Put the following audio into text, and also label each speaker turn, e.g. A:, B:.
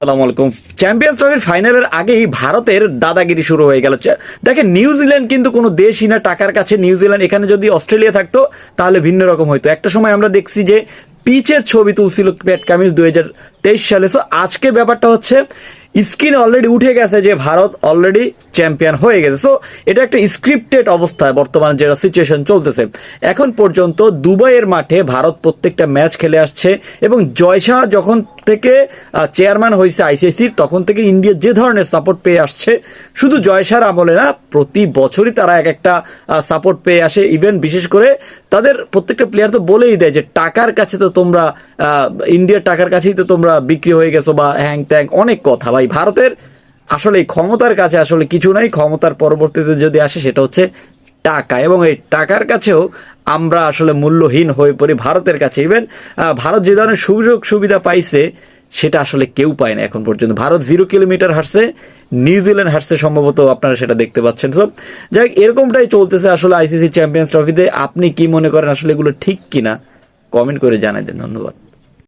A: আসসালামু আলাইকুম। চ্যাম্পিয়ন্স ট্রফির ফাইনালের আগেই ভারতের দাদাগিরি শুরু হয়ে গেল। দেখেন নিউজিল্যান্ড কিন্তু কোনো দেশই না টাকার কাছে। নিউজিল্যান্ড এখানে যদি অস্ট্রেলিয়া থাকতো, তাহলে ভিন্ন রকম হতো একটা সময় আমরা দেখছি যে পিচের ছবি তুলছিল প্যাট কামিজ দুই হাজার তেইশ সালে। সো আজকে ব্যাপারটা হচ্ছে, স্ক্রিন অলরেডি উঠে গেছে যে ভারত অলরেডি চ্যাম্পিয়ন হয়ে গেছে। সো এটা একটা স্ক্রিপ্টেড অবস্থায় বর্তমানে যেটা সিচুয়েশন চলতেছে। এখন পর্যন্ত দুবাইয়ের মাঠে ভারত প্রত্যেকটা ম্যাচ খেলে আসছে এবং জয়শাহ যখন থেকে চেয়ারম্যান হয়েছে আইসিসির তখন থেকে ইন্ডিয়া যে ধরনের সাপোর্ট পেয়ে আসছে, শুধু জয়শার আমলে না, প্রতি বছরই তারা এক একটা সাপোর্ট পেয়ে আসে। ইভেন বিশেষ করে তাদের প্রত্যেকটা প্লেয়ার তো বলেই দেয় যে টাকার কাছে তো তোমরা ইন্ডিয়ার টাকার কাছেই তো তোমরা বিক্রি হয়ে গেছো বা হ্যাং ত্যাং অনেক কথা। ভাই, ভারতের আসলে ক্ষমতার কাছে আসলে কিছু নাই, ক্ষমতার পরবর্তীতে যদি আসে, সেটা হচ্ছে টাকা এবং এই টাকার কাছেও আমরা আসলে মূল্যহীন হয়ে পড়ি ভারতের কাছে। ইভেন ভারত যে ধরনের সুযোগ সুবিধা পাইছে, সেটা আসলে কেউ পায় না এখন পর্যন্ত। ভারত জিরো কিলোমিটার হারছে নিউজিল্যান্ড হারছে সম্ভবত আপনারা সেটা দেখতে পাচ্ছেন। সব যাই এরকমটাই চলতেছে আসলে আইসিসি চ্যাম্পিয়ন্স ট্রফিতে আপনি কি মনে করেন আসলে এগুলো ঠিক কিনা? কমেন্ট করে জানাই দেন, ধন্যবাদ।